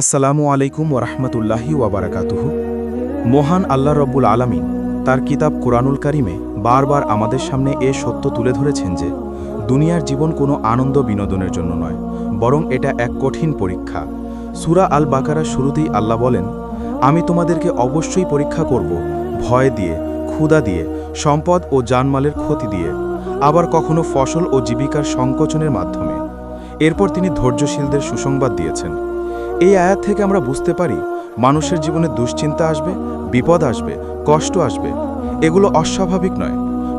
আসসালামু আলাইকুম ওরহমতুল্লাহি ওয়াবারাকাতুহু। মহান আল্লাহ রব্বুল আলামিন তার কিতাব কোরআনুল কারিমে বারবার আমাদের সামনে এ সত্য তুলে ধরেছেন যে, দুনিয়ার জীবন কোনো আনন্দ বিনোদনের জন্য নয়, বরং এটা এক কঠিন পরীক্ষা। সুরা আল বাকারার শুরুতেই আল্লাহ বলেন, আমি তোমাদেরকে অবশ্যই পরীক্ষা করব, ভয় দিয়ে ক্ষুদা দিয়ে, সম্পদ ও জানমালের ক্ষতি দিয়ে, আবার কখনো ফসল ও জীবিকার সংকোচনের মাধ্যমে। এরপর তিনি ধৈর্যশীলদের সুসংবাদ দিয়েছেন। এই আয়াত থেকে আমরা বুঝতে পারি মানুষের জীবনে দুশ্চিন্তা আসবে, বিপদ আসবে, কষ্ট আসবে। এগুলো অস্বাভাবিক নয়,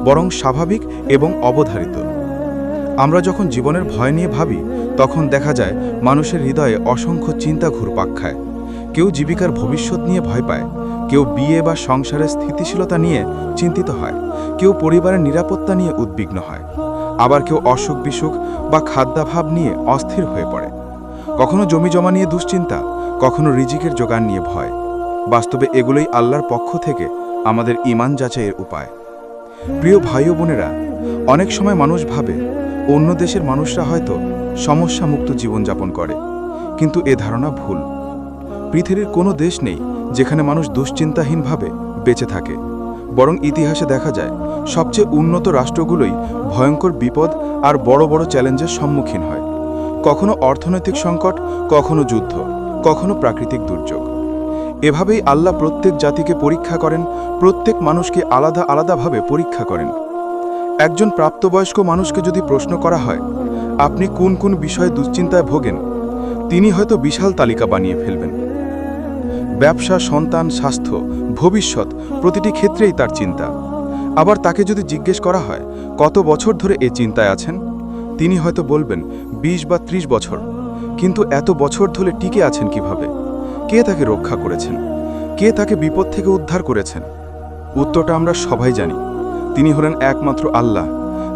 বরং স্বাভাবিক এবং অবধারিত। আমরা যখন জীবনের ভয় নিয়ে ভাবি, তখন দেখা যায় মানুষের হৃদয়ে অসংখ্য চিন্তা ঘুরপাক খায়। কেউ জীবিকার ভবিষ্যৎ নিয়ে ভয় পায়, কেউ বিয়ে বা সংসারের স্থিতিশীলতা নিয়ে চিন্তিত হয়, কেউ পরিবারের নিরাপত্তা নিয়ে উদ্বিগ্ন হয়। আবার কেউ অসুখ বিসুখ বা খাদ্যাভাব নিয়ে অস্থির হয়ে পড়ে। কখনো জমি জমা নিয়ে দুশ্চিন্তা, কখনো রিজিকের যোগান নিয়ে ভয়। বাস্তবে এগুলোই আল্লাহর পক্ষ থেকে আমাদের ইমান যাচাইয়ের উপায়। প্রিয় ভাই ও বোনেরা, অনেক সময় মানুষ ভাবে, অন্য দেশের মানুষরা হয়তো সমস্যা মুক্ত জীবনযাপন করে, কিন্তু এ ধারণা ভুল। পৃথিবীর কোনো দেশ নেই যেখানে মানুষ দুশ্চিন্তাহীনভাবে বেঁচে থাকে। বরং ইতিহাসে দেখা যায়, সবচেয়ে উন্নত রাষ্ট্রগুলোই ভয়ঙ্কর বিপদ আর বড় বড় চ্যালেঞ্জের সম্মুখীন হয়। কখনো অর্থনৈতিক সংকট, কখনো যুদ্ধ, কখনো প্রাকৃতিক দুর্যোগ। এভাবেই আল্লাহ প্রত্যেক জাতিকে পরীক্ষা করেন, প্রত্যেক মানুষকে আলাদা আলাদাভাবে পরীক্ষা করেন। একজন প্রাপ্তবয়স্ক মানুষকে যদি প্রশ্ন করা হয়, আপনি কোন কোন বিষয়ে দুশ্চিন্তায় ভোগেন? তিনি হয়তো বিশাল তালিকা বানিয়ে ফেলবেন। ব্যবসা, সন্তান, স্বাস্থ্য, ভবিষ্যৎ প্রতিটি ক্ষেত্রেই তার চিন্তা। আবার তাকে যদি জিজ্ঞেস করা হয়, কত বছর ধরে এ চিন্তায় আছেন? তিনি হয়তো বলবেন ২০ বা ৩০ বছর। কিন্তু এত বছর ধরে টিকে আছেন কীভাবে? কে তাকে রক্ষা করেছেন? কে তাকে বিপদ থেকে উদ্ধার করেছেন? উত্তরটা আমরা সবাই জানি। তিনি হলেন একমাত্র আল্লাহ,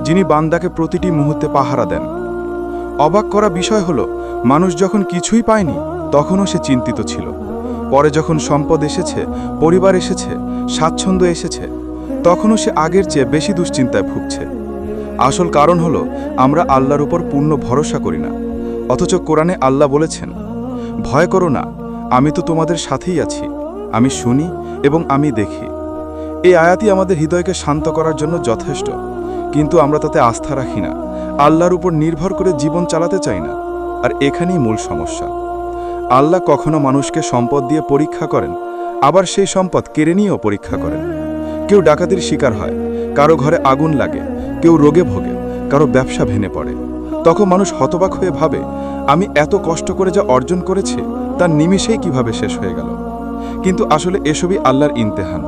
যিনি বান্দাকে প্রতিটি মুহূর্তে পাহারা দেন। অবাক করা বিষয় হলো, মানুষ যখন কিছুই পায়নি, তখনও সে চিন্তিত ছিল। পরে যখন সম্পদ এসেছে, পরিবার এসেছে, স্বাচ্ছন্দ্য এসেছে, তখনও সে আগের চেয়ে বেশি দুশ্চিন্তায় ভুগছে। আসল কারণ হলো, আমরা আল্লাহর উপর পূর্ণ ভরসা করি না। অথচ কোরআনে আল্লাহ বলেছেন, ভয় করো না, আমি তো তোমাদের সাথেই আছি। আমি শুনি এবং আমি দেখি। এই আয়াতি আমাদের হৃদয়কে শান্ত করার জন্য যথেষ্ট। কিন্তু আমরা তাতে আস্থা রাখি না। আল্লাহর উপর নির্ভর করে জীবন চালাতে চাই না। আর এখানেই মূল সমস্যা। আল্লাহ কখনো মানুষকে সম্পদ দিয়ে পরীক্ষা করেন, আবার সেই সম্পদ কেড়ে নিয়েও পরীক্ষা করেন। কেউ ডাকাতির শিকার হয়, কারও ঘরে আগুন লাগে কেউ রোগে ভোগে, কারও ব্যবসা ভেঙে পড়ে। তখন মানুষ হতবাক হয়ে ভাবে, আমি এত কষ্ট করে যা অর্জন করেছি, তার নিমিষেই কীভাবে শেষ হয়ে গেল? কিন্তু আসলে এসবই আল্লাহর ইন্তেহান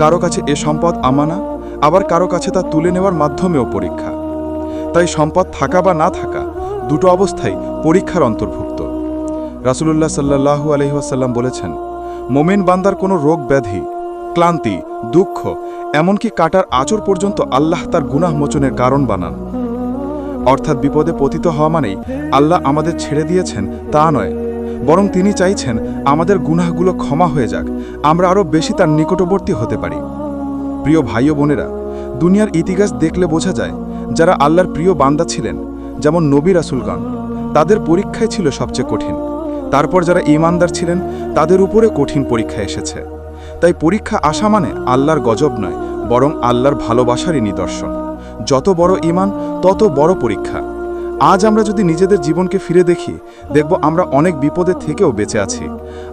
কারও কাছে এ সম্পদ আমানা, আবার কারও কাছে তা তুলে নেওয়ার মাধ্যমেও পরীক্ষা। তাই সম্পদ থাকা বা না থাকা, দুটো অবস্থাই পরীক্ষার অন্তর্ভুক্ত। রাসুলুল্লাহ সাল্লাহু আলহিহাসাল্লাম বলেছেন, মোমেন বান্দার কোনো রোগ ব্যাধি ক্লান্তি, দুঃখ, এমনকি কাটার আচর পর্যন্ত আল্লাহ তার গুনাহ মোচনের কারণ বানান। অর্থাৎ বিপদে পতিত হওয়া মানেই আল্লাহ আমাদের ছেড়ে দিয়েছেন তা নয়, বরং তিনি চাইছেন আমাদের গুনাহগুলো ক্ষমা হয়ে যাক, আমরা আরও বেশি তার নিকটবর্তী হতে পারি। প্রিয় ভাই ও বোনেরা, দুনিয়ার ইতিহাস দেখলে বোঝা যায় যারা আল্লাহর প্রিয় বান্দা ছিলেন, যেমন নবী রাসুলগণ, তাদের পরীক্ষায় ছিল সবচেয়ে কঠিন। তারপর যারা ইমানদার ছিলেন, তাদের উপরে কঠিন পরীক্ষা এসেছে। তাই পরীক্ষা আসা মানে আল্লাহর গজব নয়, বরং আল্লাহর ভালোবাসারই নিদর্শন। যত বড় ইমান তত বড় পরীক্ষা। আজ আমরা যদি নিজেদের জীবনকে ফিরে দেখি, দেখব আমরা অনেক বিপদের থেকেও বেঁচে আছি।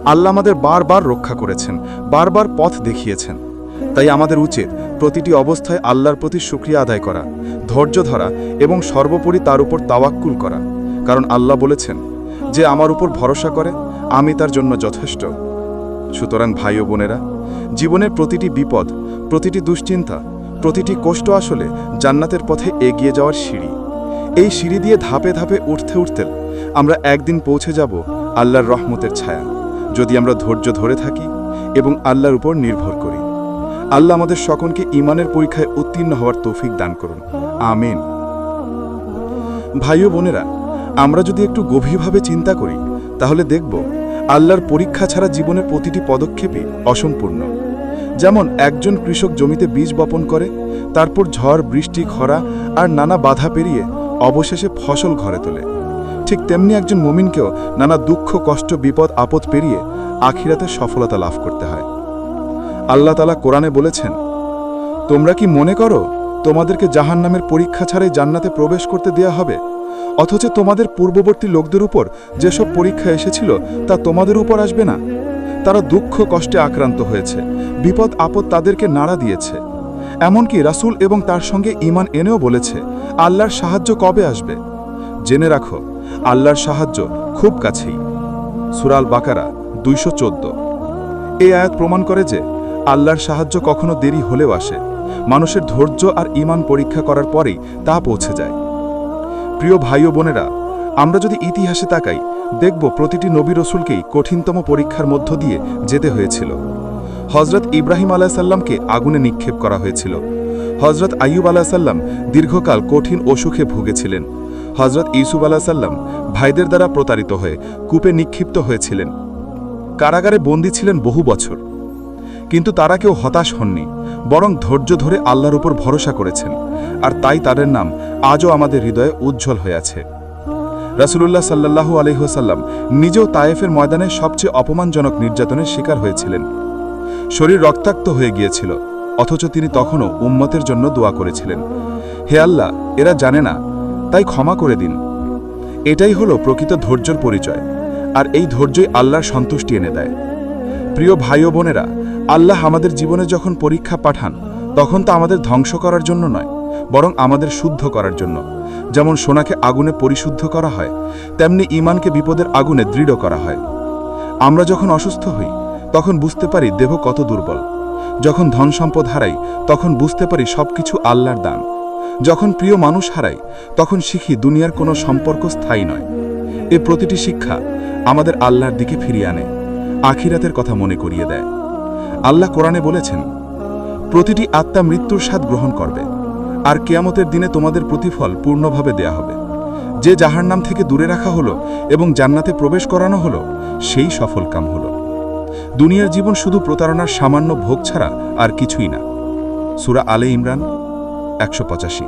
আল্লাহ আমাদের বারবার রক্ষা করেছেন, বারবার পথ দেখিয়েছেন। তাই আমাদের উচিত প্রতিটি অবস্থায় আল্লাহর প্রতি সুক্রিয়া আদায় করা, ধৈর্য ধরা এবং সর্বোপরি তার উপর তাওয়াক্কুল করা। কারণ আল্লাহ বলেছেন, যে আমার উপর ভরসা করে, আমি তার জন্য যথেষ্ট। সুতরাং ভাই ও বোনেরা জীবনের প্রতিটি বিপদ, প্রতিটি দুশ্চিন্তা, প্রতিটি কষ্ট আসলে জান্নাতের পথে এগিয়ে যাওয়ার সিঁড়ি। এই সিঁড়ি দিয়ে ধাপে ধাপে উঠতে উঠতে আমরা একদিন পৌঁছে যাব আল্লাহর রহমতের ছায়া। যদি আমরা ধৈর্য ধরে থাকি এবং আল্লাহর উপর নির্ভর করি। আল্লাহ আমাদের সকলকে ইমানের পরীক্ষায় উত্তীর্ণ হওয়ার তৌফিক দান করুন। আমিন। ভাই ও বোনেরা, আমরা যদি একটু গভীরভাবে চিন্তা করি, তাহলে দেখব আল্লাহর পরীক্ষা ছাড়া জীবনের প্রতিটি পদক্ষেপই অসম্পূর্ণ। যেমন একজন কৃষক জমিতে বীজ বপন করে, তারপর ঝড়, বৃষ্টি, খরা আর নানা বাধা পেরিয়ে অবশেষে ফসল ঘরে তোলে। ঠিক তেমনি একজন মুমিনকেও নানা দুঃখ, কষ্ট, বিপদ, আপদ পেরিয়ে আখিরাতে সফলতা লাভ করতে হয়। আল্লাহ তালা কোরআনে বলেছেন, তোমরা কি মনে করো তোমাদেরকে জাহান নামের পরীক্ষা ছাড়াই জান্নাতে প্রবেশ করতে দেয়া হবে? অথচ তোমাদের পূর্ববর্তী লোকদের উপর যেসব পরীক্ষা এসেছিল তা তোমাদের উপর আসবে না। তারা দুঃখ, কষ্টে আক্রান্ত হয়েছে। বিপদ আপদ তাদেরকে নাড়া দিয়েছে। এমনকি রাসূল এবং তার সঙ্গে ঈমান এনেও বলেছে, আল্লাহর সাহায্য কবে আসবে? জেনে রাখো, আল্লাহর সাহায্য খুব কাছেই। সুরাল বাকারা দুইশো চোদ্দ। এই আয়াত প্রমাণ করে যে আল্লাহর সাহায্য কখনো দেরি হলেও আসে। মানুষের ধৈর্য আর ঈমান পরীক্ষা করার পরেই তা পৌঁছে যায়। প্রিয় ভাই ও বোনেরা, আমরা যদি ইতিহাসে তাকাই, দেখব প্রতিটি নবী রসুলকেই কঠিনতম পরীক্ষার মধ্য দিয়ে যেতে হয়েছিল। হজরত ইব্রাহিম আলাহিসাল্লামকে আগুনে নিক্ষেপ করা হয়েছিল। হজরত আইয়ুব আলাহিসাল্লাম দীর্ঘকাল কঠিন অসুখে ভুগেছিলেন। হজরত ইউসুফ আলাহিসাল্লাম ভাইদের দ্বারা প্রতারিত হয়ে কূপে নিক্ষিপ্ত হয়েছিলেন। কারাগারে বন্দী ছিলেন বহু বছর। কিন্তু তারা কেউ হতাশ হননি, বরং ধৈর্য ধরে আল্লাহর উপর ভরসা করেছেন। আর তাই তাদের নাম আজও আমাদের হৃদয়ে উজ্জ্বল হয়ে আছে। রাসুলুল্লাহ সাল্লাহু আলহিহসাল্লাম নিজেও তায়েফের ময়দানে সবচেয়ে অপমানজনক নির্যাতনের শিকার হয়েছিলেন। শরীর রক্তাক্ত হয়ে গিয়েছিল, অথচ তিনি তখনও উম্মতের জন্য দোয়া করেছিলেন। হে আল্লাহ, এরা জানে না, তাই ক্ষমা করে দিন। এটাই হলো প্রকৃত ধৈর্যর পরিচয়, আর এই ধৈর্যই আল্লাহর সন্তুষ্টি এনে দেয়। প্রিয় ভাই ও বোনেরা, আল্লাহ আমাদের জীবনে যখন পরীক্ষা পাঠান, তখন তা আমাদের ধ্বংস করার জন্য নয়, বরং আমাদের শুদ্ধ করার জন্য। যেমন সোনাকে আগুনে পরিশুদ্ধ করা হয়, তেমনি ইমানকে বিপদের আগুনে দৃঢ় করা হয়। আমরা যখন অসুস্থ হই তখন বুঝতে পারি দেহ কত দুর্বল। যখন ধন সম্পদ হারাই, তখন বুঝতে পারি সবকিছু আল্লাহর দান। যখন প্রিয় মানুষ হারাই, তখন শিখি দুনিয়ার কোনো সম্পর্ক স্থায়ী নয়। এ প্রতিটি শিক্ষা আমাদের আল্লাহর দিকে ফিরিয়ে আনে, আখিরাতের কথা মনে করিয়ে দেয়। আল্লাহ কোরআনে বলেছেন, প্রতিটি আত্মা মৃত্যুর স্বাদ গ্রহণ করবে, আর কেয়ামতের দিনে তোমাদের প্রতিফল পূর্ণভাবে দেয়া হবে। যে জাহার নাম থেকে দূরে রাখা হলো এবং জান্নাতে প্রবেশ করানো হলো, সেই সফল কাম হলো। দুনিয়ার জীবন শুধু প্রতারণার সামান্য ভোগ ছাড়া আর কিছুই না। সুরা আলে ইমরান, একশো পঁচাশি।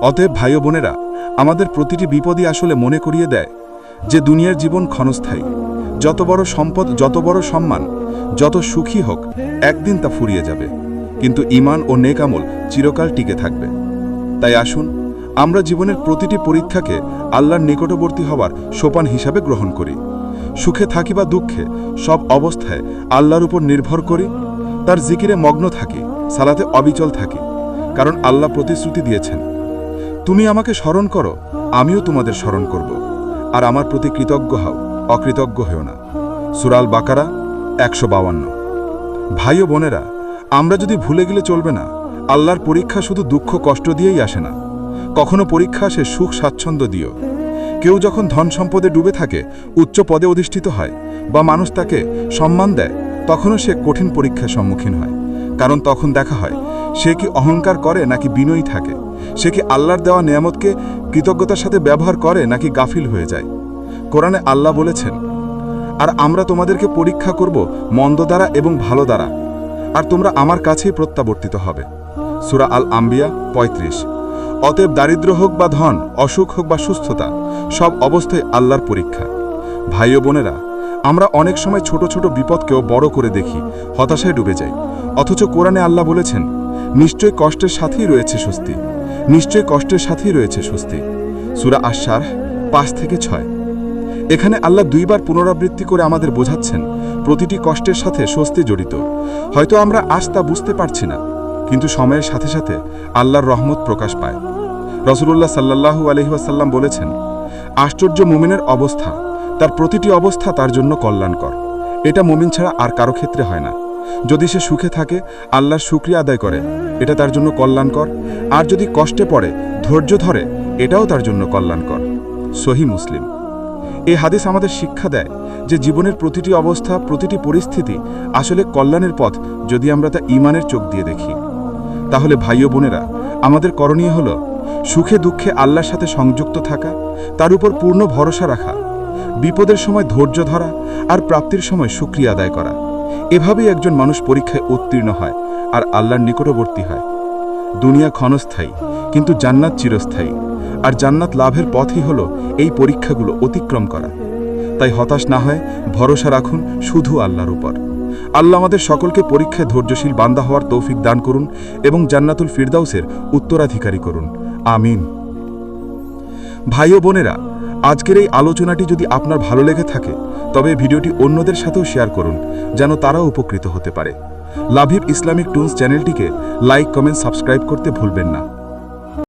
অতএব ভাই বোনেরা, আমাদের প্রতিটি বিপদই আসলে মনে করিয়ে দেয় যে দুনিয়ার জীবন ক্ষণস্থায়ী। যত বড় সম্পদ, যত বড় সম্মান, যত সুখী হোক, একদিন তা ফুরিয়ে যাবে। কিন্তু ইমান ও নেকামল চিরকাল টিকে থাকবে। তাই আসুন, আমরা জীবনের প্রতিটি পরীক্ষাকে আল্লাহর নিকটবর্তী হওয়ার সোপান হিসাবে গ্রহণ করি। সুখে থাকি বা দুঃখে, সব অবস্থায় আল্লাহর উপর নির্ভর করি, তার জিকিরে মগ্ন থাকি, সালাতে অবিচল থাকি, কারণ আল্লাহ প্রতিশ্রুতি দিয়েছেন। তুমি আমাকে স্মরণ করো, আমিও তোমাদের স্মরণ করব, আর আমার প্রতি কৃতজ্ঞ হও, অকৃতজ্ঞ হও না। সুরাল বাকারা একশো বাউান্ন। ভাই ও বোনেরা, আমরা যদি ভুলে গেলে চলবে না, আল্লাহর পরীক্ষা শুধু দুঃখ কষ্ট দিয়েই আসে না। কখনো পরীক্ষা সে সুখ স্বাচ্ছন্দ্য দিও কেউ যখন ধন সম্পদে ডুবে থাকে, উচ্চ পদে অধিষ্ঠিত হয় বা মানুষ তাকে সম্মান দেয়, তখনও সে কঠিন পরীক্ষার সম্মুখীন হয়। কারণ তখন দেখা হয়, সে কি অহংকার করে নাকি বিনয়ী থাকে? সে কি আল্লাহর দেওয়া নিয়ামতকে কৃতজ্ঞতার সাথে ব্যবহার করে নাকি গাফিল হয়ে যায়? কোরআনে আল্লাহ বলেছেন, আর আমরা তোমাদেরকে পরীক্ষা করব মন্দ দ্বারা এবং ভালো দ্বারা, আর তোমরা আমার কাছেই প্রত্যাবর্তিত হবে। সুরা আল আম্বিয়া ৩৫ অতএব দারিদ্র হোক বা ধন, অসুখ হোক বা সুস্থতা, সব অবস্থায় আল্লাহর পরীক্ষা। ভাই ও বোনেরা, আমরা অনেক সময় ছোট ছোট বিপদকেও বড় করে দেখি, হতাশায় ডুবে যাই। অথচ কোরআনে আল্লাহ বলেছেন, নিশ্চয় কষ্টের সাথেই রয়েছে স্বস্তি, নিশ্চয় কষ্টের সাথেই রয়েছে স্বস্তি। সুরা আশার পাঁচ থেকে ছয়। এখানে আল্লাহ দুইবার পুনরাবৃত্তি করে আমাদের বোঝাচ্ছেন, প্রতিটি কষ্টের সাথে স্বস্তি জড়িত। হয়তো আমরা আজ তা বুঝতে পারছি না। কিন্তু সময়ের সাথে সাথে আল্লাহর রহমত প্রকাশ পায়। রসুল্লাহ সাল্লাহু আলহিহাসাল্লাম বলেছেন, আশ্চর্য মুমিনের অবস্থা, তার প্রতিটি অবস্থা তার জন্য কল্যাণকর। এটা মুমিন ছাড়া আর কারও ক্ষেত্রে হয় না। যদি সে সুখে থাকে, আল্লাহর শুক্রিয়া আদায় করে, এটা তার জন্য কল্যাণকর। আর যদি কষ্টে পড়ে, ধৈর্য ধরে, এটাও তার জন্য কল্যাণকর। সহি মুসলিম। এই হাদিস আমাদের শিক্ষা দেয় যে জীবনের প্রতিটি অবস্থা, প্রতিটি পরিস্থিতি আসলে কল্যাণের পথ যদি আমরা তা ইমানের চোখ দিয়ে দেখি। তাহলে ভাই ও বোনেরা, আমাদের করণীয় হল সুখে দুঃখে আল্লাহর সাথে সংযুক্ত থাকা, তার উপর পূর্ণ ভরসা রাখা, বিপদের সময় ধৈর্য ধরা আর প্রাপ্তির সময় সুক্রিয়া আদায় করা। এভাবেই একজন মানুষ পরীক্ষায় উত্তীর্ণ হয় আর আল্লাহর নিকটবর্তী হয়। দুনিয়া ক্ষণস্থায়ী, কিন্তু জান্নাত চিরস্থায়ী। আর জান্নাত লাভের পথই হল এই পরীক্ষাগুলো অতিক্রম করা। তাই হতাশ না হয় ভরসা রাখুন শুধু আল্লাহর উপর। আল্লাহ আমাদের সকলকে পরীক্ষায় ধৈর্যশীল বান্দা হওয়ার তৌফিক দান করুন এবং জান্নাতুল ফিরদাউসের উত্তরাধিকারী করুন। আমিন। ভাই ও বোনেরা, আজকের এই আলোচনাটি যদি আপনার ভালো লেগে থাকে, তবে ভিডিওটি অন্যদের সাথেও শেয়ার করুন, যেন তারাও উপকৃত হতে পারে। লাভিব ইসলামিক টুলস চ্যানেলটিকে লাইক, কমেন্ট, সাবস্ক্রাইব করতে ভুলবেন না।